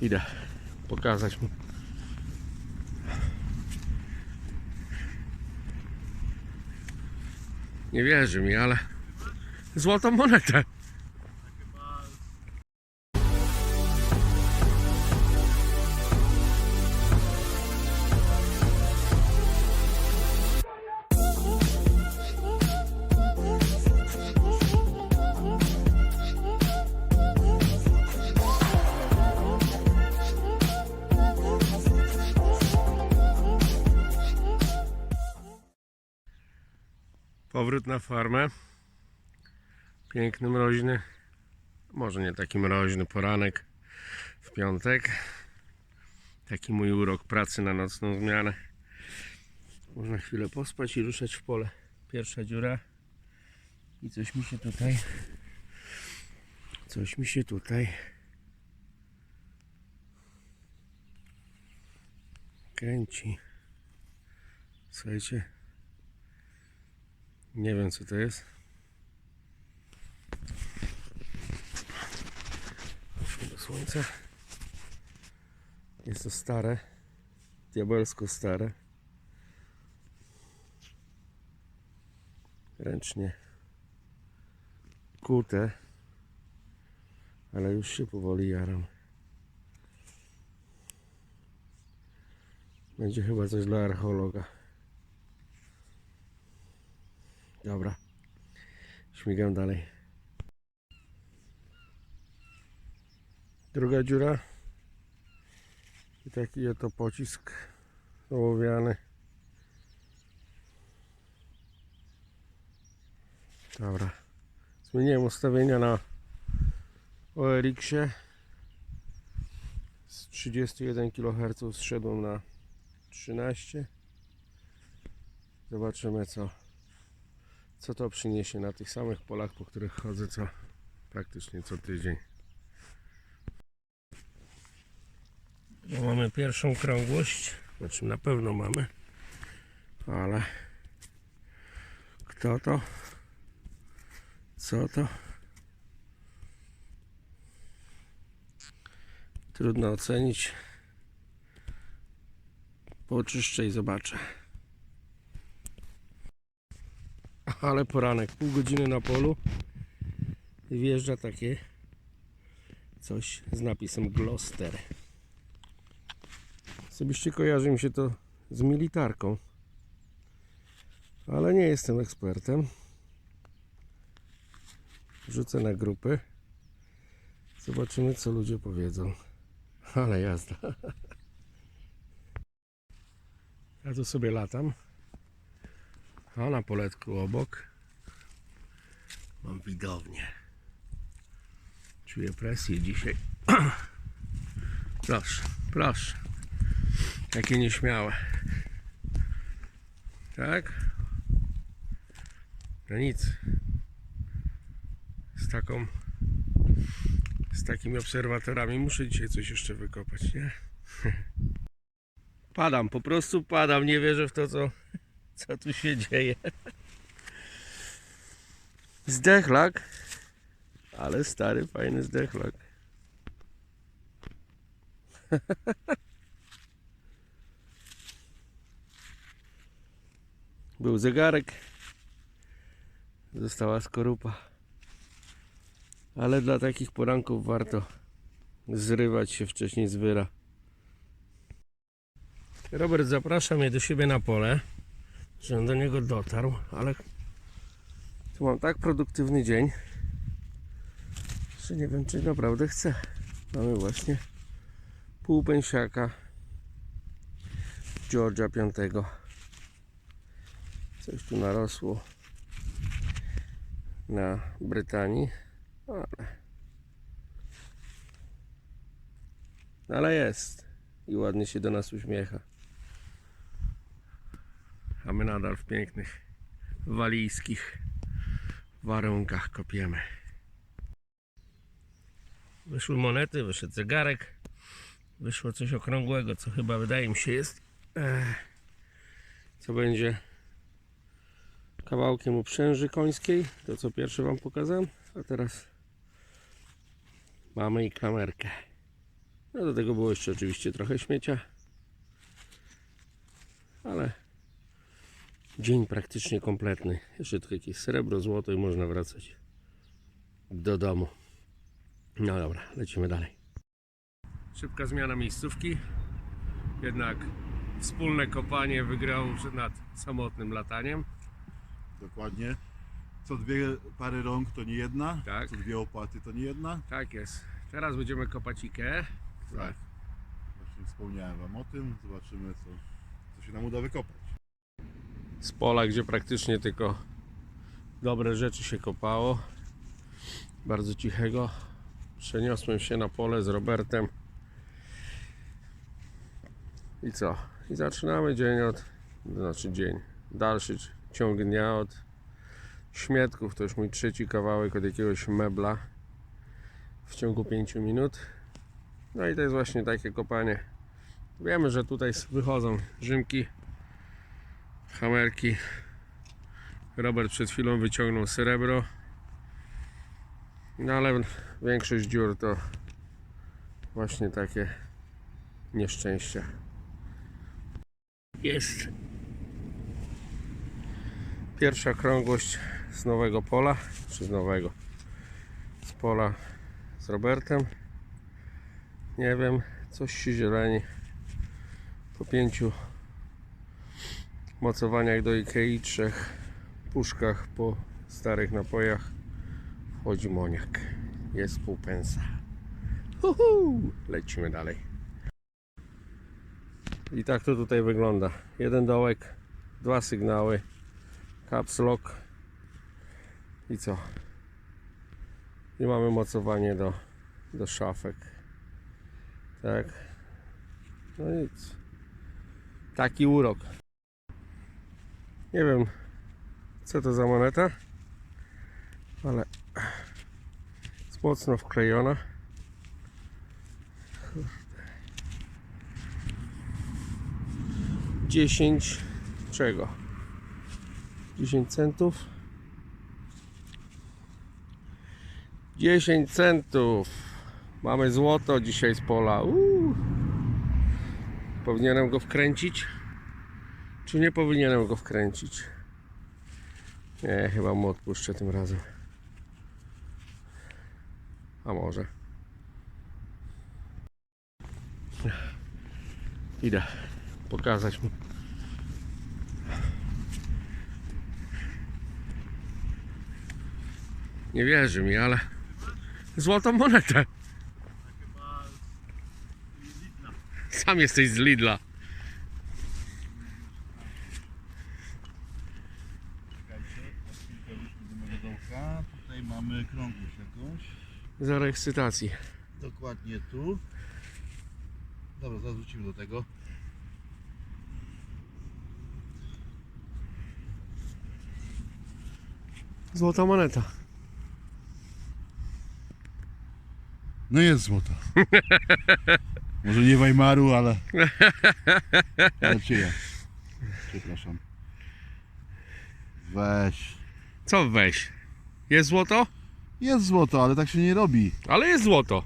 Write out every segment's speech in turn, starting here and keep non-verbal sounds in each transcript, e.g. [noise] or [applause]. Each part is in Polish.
Idę pokazać mu. Nie wierzy mi, ale złotą monetę. Powrót na farmę. Piękny, mroźny. Może nie taki mroźny poranek w piątek. Taki mój urok pracy na nocną zmianę. Można chwilę pospać i ruszać w pole. Pierwsza dziura. I coś mi się tutaj. Coś mi się tutaj. Kręci. Słuchajcie. Nie wiem co to jest. Chodźmy do słońca. Jest to stare. Diabelsko stare. Ręcznie kute. Ale już się powoli jaram. Będzie chyba coś dla archeologa. Dobra. Śmigam dalej. Druga dziura. I taki oto pocisk ołowiany. Dobra. Zmieniłem ustawienia na OLX-ie. Z 31 kHz zszedłem na 13. Zobaczymy co co to przyniesie na tych samych polach, po których chodzę co praktycznie co tydzień. No, mamy pierwszą krągłość, znaczy na pewno mamy, ale kto to? Co to? Trudno ocenić. Poczyszczę i zobaczę. Ale poranek, pół godziny na polu i wjeżdża takie coś z napisem Gloucester. Osobiście kojarzy mi się to z militarką, ale nie jestem ekspertem. Rzucę na grupy. Zobaczymy co ludzie powiedzą. Ale jazda. [laughs] Ja tu sobie latam. A na poletku obok mam widownię. Czuję presję dzisiaj. [clears throat] proszę, proszę. Takie nieśmiałe. Tak? No nic. Z taką z takimi obserwatorami muszę dzisiaj coś jeszcze wykopać, nie? [laughs] Padam, po prostu padam, nie wierzę w to, co co tu się dzieje. Zdechlak. Ale stary, fajny zdechlak. [laughs] Był zegarek. Została skorupa. Ale dla takich poranków warto zrywać się wcześniej z wyra. Robert zaprasza mnie do siebie na pole żebym do niego dotarł, ale tu mam tak produktywny dzień, że nie wiem, czy naprawdę chcę. Mamy właśnie pół pęsiaka Georgia V. Coś tu narosło na Brytanii, ale, ale jest i ładnie się do nas uśmiecha a my nadal w pięknych walijskich warunkach kopiemy. Wyszły monety, wyszedł zegarek, wyszło coś okrągłego, co chyba wydaje mi się jest, e, co będzie kawałkiem uprzęży końskiej, to co pierwsze Wam pokazałem, a teraz mamy i kamerkę. No do tego było jeszcze oczywiście trochę śmiecia. Ale dzień praktycznie kompletny. Jeszcze tylko jakieś srebro, złoto i można wracać do domu. No dobra, lecimy dalej. Szybka zmiana miejscówki. Jednak wspólne kopanie wygrało nad samotnym lataniem. Dokładnie. Co dwie pary rąk to nie jedna, Tak. co dwie opłaty to nie jedna. Tak jest. Teraz będziemy kopać Ikea. Tak. Właśnie wspomniałem Wam o tym. Zobaczymy, co, co się nam uda wykopać. Z pola, gdzie praktycznie tylko dobre rzeczy się kopało. Bardzo cichego. Przeniosłem się na pole z Robertem. I co? I zaczynamy dzień od, znaczy dzień, dalszy ciąg dnia od śmietków. To już mój trzeci kawałek od jakiegoś mebla w ciągu 5 minut. No i to jest właśnie takie kopanie. Wiemy, że tutaj wychodzą rzymki, hamerki. Robert przed chwilą wyciągnął srebro. No ale większość dziur to właśnie takie nieszczęścia. Jest pierwsza krągłość z nowego pola, czy z nowego, z pola z Robertem. Nie wiem, coś się zieleni po pięciu mocowaniach do Ikei, trzech puszkach po starych napojach wchodzi moniak. Jest pół pensa. Uhu! Lecimy dalej. I tak to tutaj wygląda. Jeden dołek, dwa sygnały, caps lock i co? I mamy mocowanie do, do szafek. Tak. No nic. Taki urok. Nie wiem, co to za moneta, ale jest mocno wklejona. 10 czego? 10 centów. 10 centów. Mamy złoto dzisiaj z pola. Uuu. Powinienem go wkręcić? Czy nie powinienem go wkręcić? Nie, chyba mu odpuszczę tym razem. A może. Idę pokazać mu. Nie wierzy mi, ale złotą monetę. Sam jesteś z Lidla. Czekajcie, na chwilkę wróćmy do mojego dołka. Tutaj mamy krągłość jakąś. Zero ekscytacji. Dokładnie tu. Dobra, zaraz wrócimy do tego. Złota moneta. No jest złoto. [laughs] Może nie Weimaru, ale... Ale czyja? Przepraszam. Weź. Co weź? Jest złoto? Jest złoto, ale tak się nie robi. Ale jest złoto.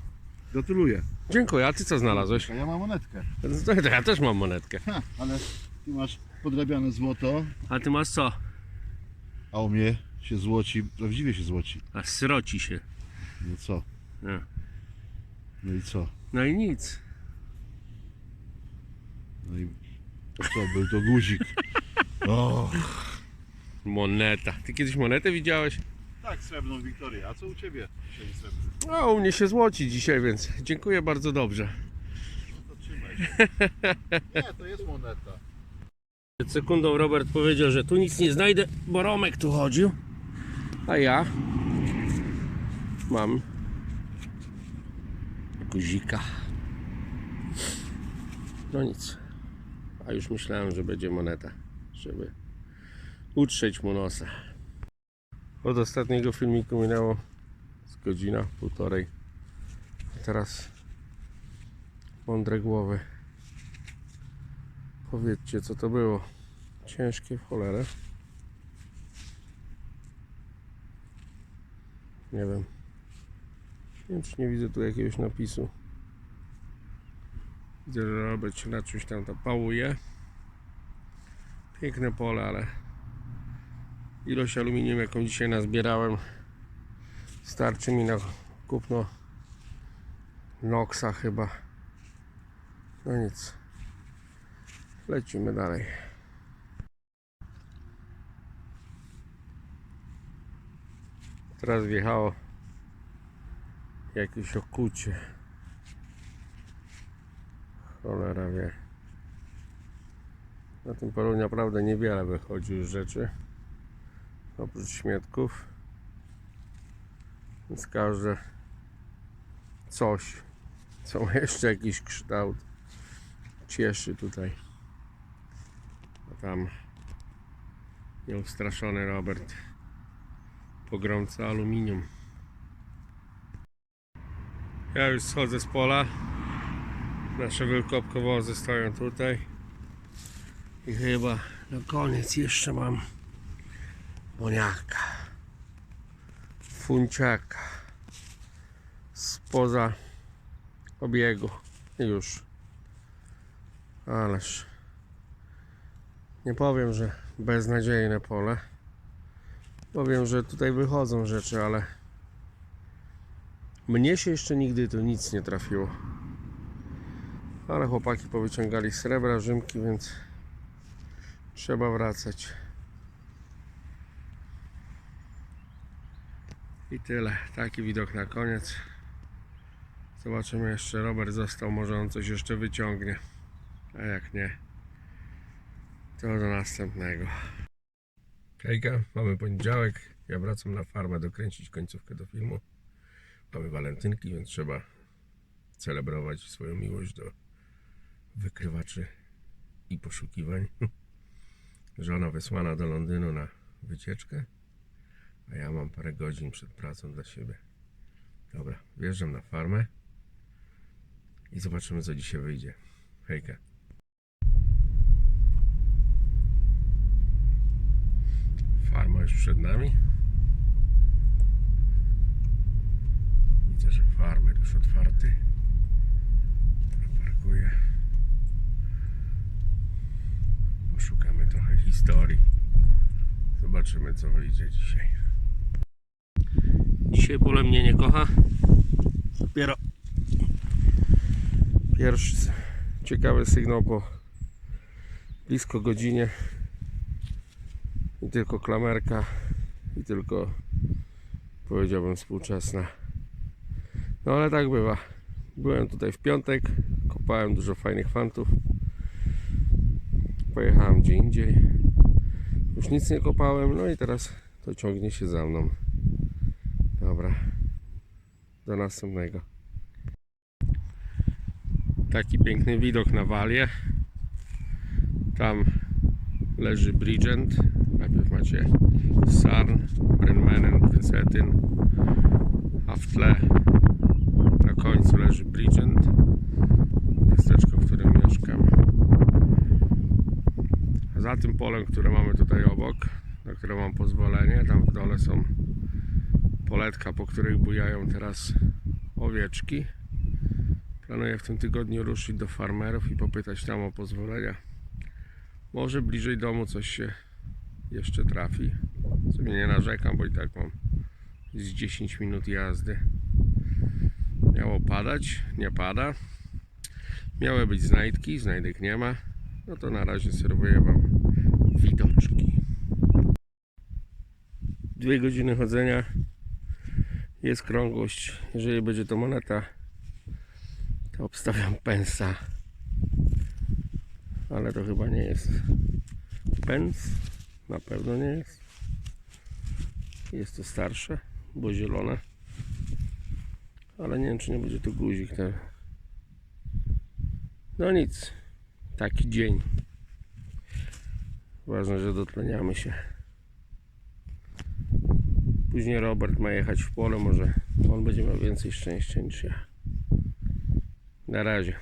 Gratuluję. Dziękuję. A ty co znalazłeś? A ja mam monetkę. To ja też mam monetkę. Ha, ale ty masz podrabiane złoto, A ty masz co? a u mnie się złoci, prawdziwie się złoci. A sroci się. No co? No, No i co? no i nic. No i co, był to guzik. [laughs] O, Moneta. Ty kiedyś monetę widziałeś? Tak, srebrną Wiktorię. A co u ciebie dzisiaj srebrny? No, u mnie się złoci dzisiaj, więc dziękuję bardzo dobrze. No to trzymaj się. [laughs] Nie, to jest moneta. Przed sekundą Robert powiedział, że tu nic nie znajdę, bo Romek tu chodził. A ja mam guzika. No nic. A już myślałem, że będzie moneta, żeby utrzeć mu nosa. Od ostatniego filmiku minęło z godzina, półtorej. Teraz mądre głowy. Powiedzcie, co to było. Ciężkie w cholerę. Nie wiem. Nie wiem, czy nie widzę tu jakiegoś napisu. Widzę, że Robert się na czymś tam pałuje. Piękne pole, ale ilość aluminium, jaką dzisiaj nazbierałem, starczy mi na kupno Noxa chyba. No nic. Lecimy dalej. Teraz wjechało jakieś okucie. Cholera wie. Na tym polu naprawdę niewiele wychodzi już rzeczy. Oprócz śmietków. Więc każde coś, co ma jeszcze jakiś kształt, cieszy tutaj. A tam nieustraszony Robert pogromca aluminium. Ja już schodzę z pola. Nasze wielkopkowozy stoją tutaj. I chyba na koniec jeszcze mam boniaka. Funciaka. Spoza obiegu. Już. Ależ. Nie powiem, że beznadziejne pole. Powiem, że tutaj wychodzą rzeczy, ale mnie się jeszcze nigdy tu nic nie trafiło. Ale chłopaki powyciągali srebra, rzymki, więc trzeba wracać. I tyle. Taki widok na koniec. Zobaczymy jeszcze. Robert został, może on coś jeszcze wyciągnie. A jak nie, to do następnego. Hejka, mamy poniedziałek. Ja wracam na farmę dokręcić końcówkę do filmu. Mamy walentynki, więc trzeba celebrować swoją miłość do wykrywaczy i poszukiwań. [laughs] Żona wysłana do Londynu na wycieczkę, a ja mam parę godzin przed pracą dla siebie. Dobra, wjeżdżam na farmę i zobaczymy, co dzisiaj wyjdzie. Hejka. Farma już przed nami. Widzę, że farmer już otwarty. Parkuję. Poszukamy trochę historii. Zobaczymy, co wyjdzie dzisiaj. Dzisiaj pole mnie nie kocha. Dopiero pierwszy ciekawy sygnał po blisko godzinie. I tylko klamerka. I tylko powiedziałbym współczesna. No ale tak bywa. Byłem tutaj w piątek, kopałem dużo fajnych fantów. Pojechałem gdzie indziej. Już nic nie kopałem, no i teraz to ciągnie się za mną. Do następnego. Taki piękny widok na walię. Tam leży Bridgend. Najpierw macie Sarn, Brenmanen, Princeton, a w tle na końcu leży Bridgend, miasteczko, w którym mieszkam. A za tym polem, które mamy tutaj obok, na które mam pozwolenie, tam w dole są poletka, po których bujają teraz owieczki. Planuję w tym tygodniu ruszyć do farmerów i popytać tam o pozwolenia. Może bliżej domu coś się jeszcze trafi. Sobie nie narzekam, bo i tak mam z 10 minut jazdy. Miało padać, nie pada. Miały być znajdki, znajdek nie ma. No to na razie serwuję Wam widoczki. Dwie godziny chodzenia. Jest krągłość. Jeżeli będzie to moneta, to obstawiam pensa. Ale to chyba nie jest pens. Na pewno nie jest. Jest to starsze, bo zielone. Ale nie wiem, czy nie będzie to guzik ten. No nic. Taki dzień. Ważne, że dotleniamy się. Później Robert ma jechać w pole, może on będzie miał więcej szczęścia niż ja. Na razie.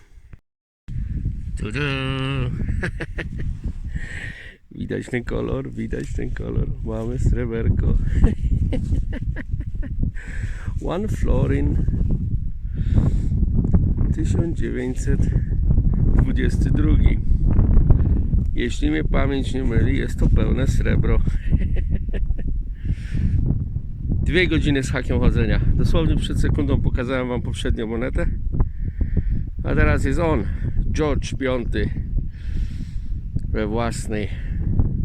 Tudu. [laughs] widać ten kolor, widać ten kolor. Mamy sreberko. [laughs] One Florin 1900 22. Jeśli mnie pamięć nie myli, jest to pełne srebro. [laughs] Dwie godziny z hakiem chodzenia. Dosłownie przed sekundą pokazałem Wam poprzednią monetę. A teraz jest on, George V we własnej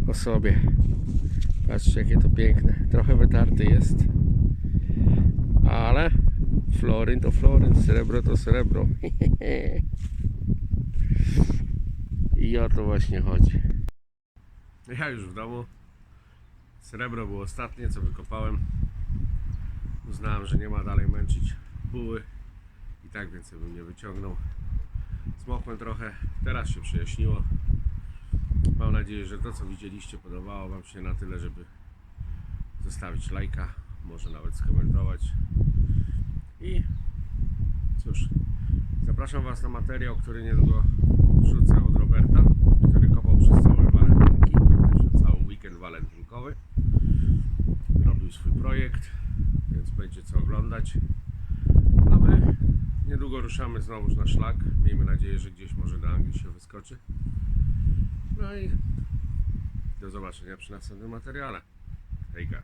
osobie. Patrzcie jakie to piękne. Trochę wytarty jest. Ale florin to florin, srebro to srebro. [laughs] I o to właśnie chodzi. Ja już w domu. Srebro było ostatnie co wykopałem. Uznałem, że nie ma dalej męczyć buły. I tak więcej bym nie wyciągnął. Zmokłem trochę. Teraz się przejaśniło. Mam nadzieję, że to co widzieliście podobało Wam się na tyle, żeby zostawić lajka, może nawet skomentować. I cóż, zapraszam Was na materiał, który niedługo wrzucę od Roberta, który kopał przez walentynki, cały weekend walentynkowy. Robił swój projekt, więc będzie co oglądać. A my niedługo ruszamy znowu na szlak. Miejmy nadzieję, że gdzieś może do Anglii się wyskoczy. No i do zobaczenia przy następnym materiale. Hejka.